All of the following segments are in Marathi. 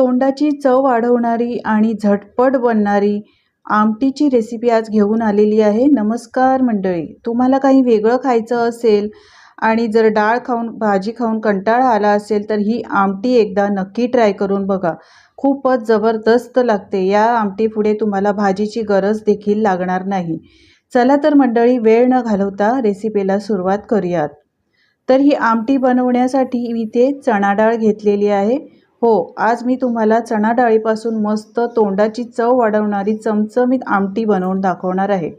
तोंडाची चव वाढवणारी आणि झटपट बनणारी आमटीची रेसिपी आज घेऊन आलेली आहे. नमस्कार मंडळी. तुम्हाला काही वेगळं खायचं असेल आणि जर डाळ खाऊन भाजी खाऊन कंटाळा आला असेल तर ही आमटी एकदा नक्की ट्राय करून बघा. खूपच जबरदस्त लागते. या आमटीपुढे तुम्हाला भाजीची गरज देखील लागणार नाही. चला तर मंडळी वेळ न घालवता रेसिपीला सुरुवात करूयात. तर ही आमटी बनवण्यासाठी इथे चणा डाळ घेतलेली आहे. हो आज मी तुम्हाला चणा डाळीपासून मस्त तोंडाची चव वाढवणारी चमचमीत आमटी बनवून दाखवणार आहे.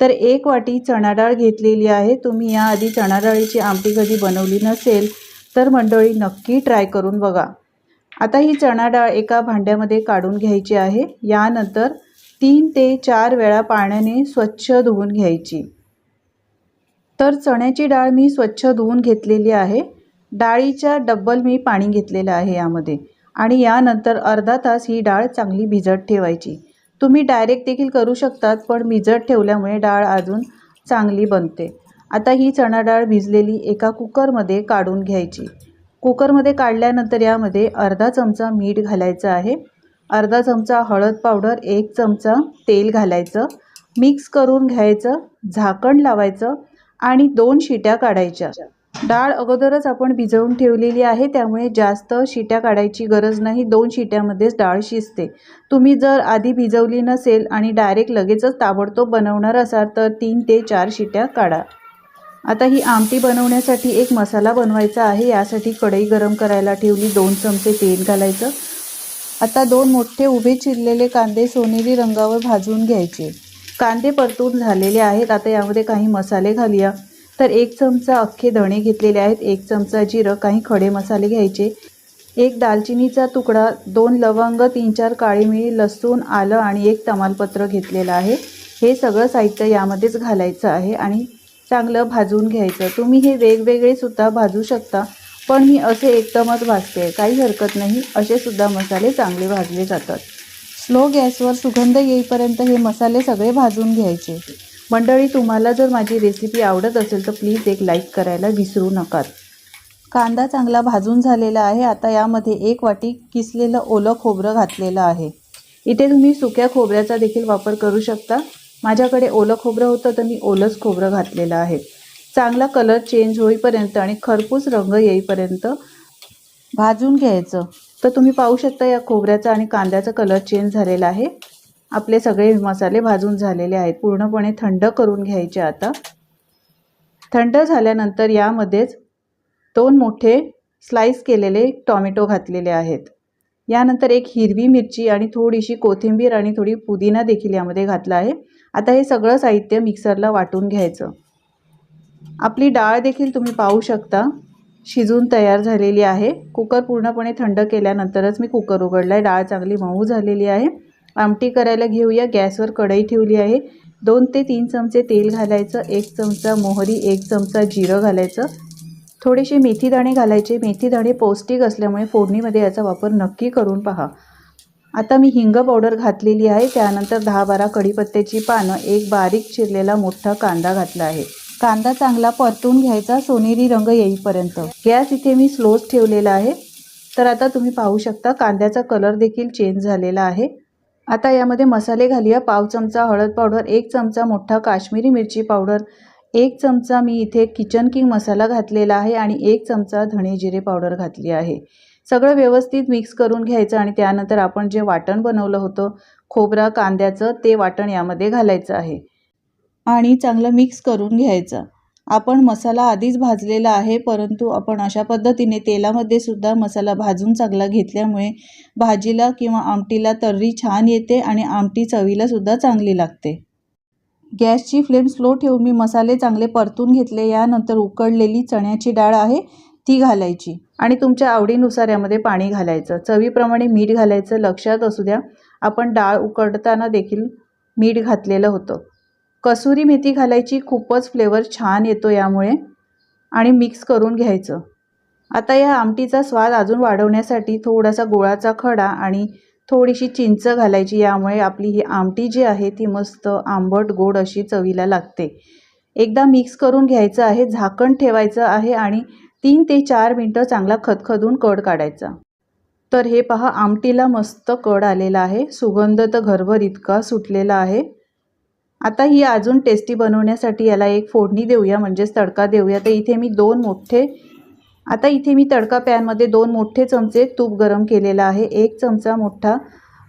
तर एक वाटी चणा डाळ घेतलेली आहे. तुम्ही याआधी चणा डाळीची आमटी कधी बनवली नसेल तर मंडळी नक्की ट्राय करून बघा. आता ही चणा डाळ एका भांड्यामध्ये काढून घ्यायची आहे. यानंतर तीन ते चार वेळा पाण्याने स्वच्छ धुवून घ्यायची. तर चण्याची डाळ मी स्वच्छ धुवून घेतलेली आहे. डाळीच्या डब्बल मी पाणी घेतलेलं आहे यामध्ये. आणि यानंतर अर्धा तास ही डाळ चांगली भिजत ठेवायची. तुम्ही डायरेक्ट देखील करू शकतात पण भिजत ठेवल्यामुळे डाळ अजून चांगली बनते. आता ही चणा डाळ भिजलेली एका कुकरमध्ये काढून घ्यायची. कुकरमध्ये काढल्यानंतर यामध्ये अर्धा चमचा मीठ घालायचं आहे. अर्धा चमचा हळद पावडर एक चमचा तेल घालायचं. मिक्स करून घ्यायचं झाकण लावायचं आणि दोन शिट्या काढायच्या. डाळ अगोदरच आपण भिजवून ठेवलेली आहे त्यामुळे जास्त शिट्या काढायची गरज नाही. दोन शिट्यामध्येच डाळ शिजते. तुम्ही जर आधी भिजवली नसेल आणि डायरेक्ट लगेचच ताबडतोब बनवणार असाल तर तीन ते चार शिट्या काढा. आता ही आमटी बनवण्यासाठी एक मसाला बनवायचा आहे. यासाठी कढई गरम करायला ठेवली दोन चमचे तेल घालायचं. आता दोन मोठे उभे चिरलेले कांदे सोनेरी रंगावर भाजून घ्यायचे. कांदे परतून झालेले आहेत. आता यामध्ये काही मसाले घालूया. तर एक चमचा अख्खे धणे घेतलेले आहेत. एक चमचा जिरं काही खडे मसाले घ्यायचे. एक दालचिनीचा तुकडा दोन लवंग तीन चार काळी मिरी लसूण आलं आणि एक तमालपत्र घेतलेलं आहे. हे सगळं साहित्य यामध्येच घालायचं आहे आणि चांगलं भाजून घ्यायचं. तुम्ही हे वेगवेगळे सुद्धा भाजू शकता पण मी असे एकदमच भाजते. काही हरकत नाही. असे सुद्धा मसाले चांगले भाजले जातात. स्लो गॅसवर सुगंध येईपर्यंत हे मसाले सगळे भाजून घ्यायचे. मंडळी तुम्हाला जर माझी रेसिपी आवडत असेल तर प्लीज एक लाईक करायला विसरू नका कांदा चांगला भाजून झालेला आहे. आता यामध्ये एक वाटी किसलेलं ओलं खोबरं घातलेलं आहे. इथे तुम्ही सुक्या खोबऱ्याचा देखील वापर करू शकता. माझ्याकडे ओलं खोबरं होतं तर मी ओलंच खोबरं घातलेलं आहे. चांगला कलर चेंज होईपर्यंत आणि खरपूस रंग येईपर्यंत भाजून घ्यायचं. तर तुम्ही पाहू शकता या खोबऱ्याचा आणि कांद्याचा कलर चेंज झालेला आहे. आपले सगळे मसाले भाजून झालेले आहेत. पूर्णपणे थंड करून घ्यायचे आता. थंड झाल्यानंतर यामध्येच दोन मोठे स्लाईस केलेले टॉमॅटो घातलेले आहेत. यानंतर एक हिरवी मिरची आणि थोडीशी कोथिंबीर आणि थोडी पुदिना देखील यामध्ये घातला आहे. आता हे सगळं साहित्य मिक्सरला वाटून घ्यायचं. आपली डाळ देखील तुम्ही पाहू शकता. शिजून तयार झालेली आहे. कुकर पूर्णपणे थंड केल्यानंतरच मी कुकर उघडला आहे डाळ चांगली मऊ झालेली आहे. आमटी करायला घेऊया. गॅसवर कढई ठेवली आहे. दोन ते तीन चमचे तेल घालायचं. एक चमचा मोहरी एक चमचा जिरं घालायचं. थोडेसे मेथी दाणे घालायचे. मेथी दाणे पौष्टिक असल्यामुळे फोडणीमध्ये याचा वापर नक्की करून पहा. आता मी हिंग पावडर घातलेली आहे. त्यानंतर दहा बारा कढीपत्त्याची पानं एक बारीक चिरलेला मोठा कांदा घातला आहे. कांदा चांगला परतून घ्यायचा. सोनेरी रंग येईपर्यंत. गॅस इथे मी स्लोच ठेवलेला आहे. तर आता तुम्ही पाहू शकता कांद्याचा कलर देखील चेंज झालेला आहे. आता यामध्ये मसाले घालूया. पाव चमचा हळद पावडर एक चमचा मोठा काश्मीरी मिरची पावडर एक चमचा मी इथे किचन किंग मसाला घातलेला आहे आणि एक चमचा धणे जिरे पावडर घातली आहे. सगळं व्यवस्थित मिक्स करून घ्यायचं आणि त्यानंतर आपण जे वाटण बनवलं होतं खोबरा कांद्याचं ते वाटण यामध्ये घालायचं आहे. आणि चांगलं मिक्स करून घ्यायचं. आपण मसाला आधीच भाजलेला आहे परंतु आपण अशा पद्धतीने तेलामध्ये सुद्धा मसाला भाजून चांगला घेतल्यामुळे भाजीला किंवा आमटीला तर्री छान येते आणि आमटी चवीला सुद्धा चांगली लागते. गॅसची फ्लेम स्लो ठेवून मी मसाले चांगले परतून घेतले यानंतर उकडलेली चण्याची डाळ आहे ती घालायची. आणि तुमच्या आवडीनुसार यामध्ये पाणी घालायचं. चवीप्रमाणे मीठ घालायचं लक्षात असू द्या. आपण डाळ उकडताना देखील मीठ घातलेलं होतं. कसुरी मेथी घालायची खूपच फ्लेवर छान येतो यामुळे. आणि मिक्स करून घ्यायचं. आता या आमटीचा स्वाद अजून वाढवण्यासाठी थोडासा गोळाचा खडा आणि थोडीशी चिंच घालायची. यामुळे आपली ही आमटी जी आहे ती मस्त आंबट गोड अशी चवीला लागते. एकदा मिक्स करून घ्यायचं आहे झाकण ठेवायचं आहे आणि तीन ते चार मिनटं चांगला खदखदून कड काढायचा. तर हे पहा आमटीला मस्त कड आलेला आहे. सुगंध तर घरभर इतका सुटलेला आहे. आता ही अजून टेस्टी बनवण्यासाठी याला एक फोडणी देऊया म्हणजेच तडका देऊया. तर इथे मी दोन मोठे आता इथे मी तडका पॅनमध्ये दोन मोठे चमचे तूप गरम केलेलं आहे. एक चमचा मोठा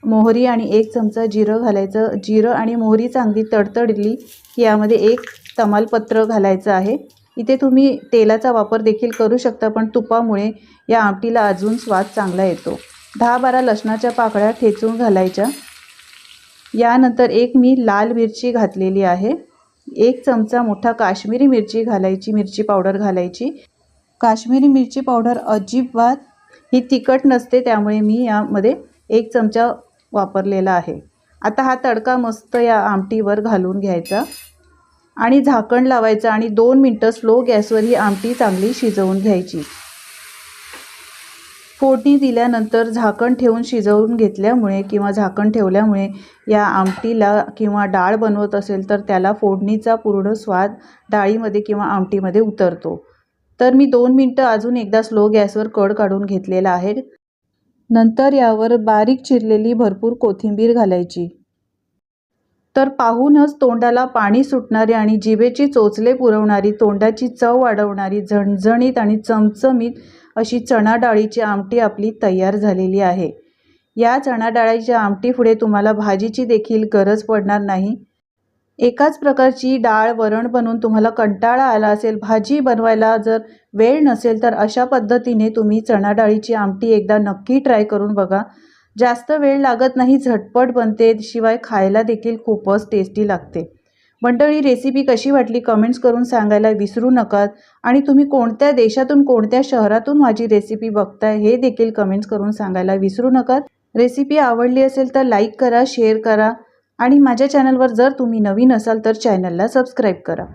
मोहरी आणि एक चमचा जिरं घालायचं. जिरं आणि मोहरी चांगली तडतडली की यामध्ये एक तमालपत्र घालायचं आहे. इथे तुम्ही तेलाचा वापर देखील करू शकता पण तुपामुळे या आमटीला अजून स्वाद चांगला येतो. दहा बारा लसणाच्या पाकळ्या ठेचून घालायच्या. यानंतर एक मी लाल मिरची घातलेली आहे. एक चमचा मोठा काश्मीरी मिरची घालायची मिरची पावडर घालायची. काश्मीरी मिरची पावडर अजिबात ही तिखट नसते त्यामुळे मी यामध्ये एक चमचा वापरलेला आहे. आता हा तडका मस्त या आमटीवर घालून घ्यायचा आणि झाकण लावायचं आणि दोन मिनटं स्लो गॅसवर ही आमटी चांगली शिजवून घ्यायची. फोडणी दिल्यानंतर झाकण ठेवून शिजवून घेतल्यामुळे किंवा झाकण ठेवल्यामुळे या आमटीला किंवा डाळ बनवत असेल तर त्याला फोडणीचा पूर्ण स्वाद डाळीमध्ये किंवा आमटीमध्ये उतरतो. तर मी दोन मिनटं अजून एकदा स्लो गॅसवर कड काढून घेतलेला आहे. नंतर यावर बारीक चिरलेली भरपूर कोथिंबीर घालायची. तर पाहूनच तोंडाला पाणी सुटणारी आणि जिभेची चोचले पुरवणारी तोंडाची चव वाढवणारी झणझणीत आणि चमचमीत अशी चणा डाळीची आमटी आपली तयार झालेली आहे. या चणा डाळीच्या आमटीपुढे तुम्हाला भाजीची देखील गरज पडणार नाही. एकाच प्रकारची डाळ वरण बनवून तुम्हाला कंटाळा आला असेल भाजी बनवायला जर वेळ नसेल तर अशा पद्धतीने तुम्ही चणा डाळीची आमटी एकदा नक्की ट्राय करून बघा. जास्त वेळ लागत नाही झटपट बनते शिवाय खायला देखील खूपच टेस्टी लागते. मंडळी रेसिपी कशी वाटली कमेंट्स करून सांगायला विसरू नका आणि तुम्ही कोणत्या देशातून कोणत्या शहरातून माझी रेसिपी बघताय हे देखील कमेंट्स करून सांगायला विसरू नका रेसिपी आवडली असेल तर लाईक करा शेअर करा आणि माझ्या चॅनलवर जर तुम्ही नवीन असाल तर चॅनलला सबस्क्राईब करा.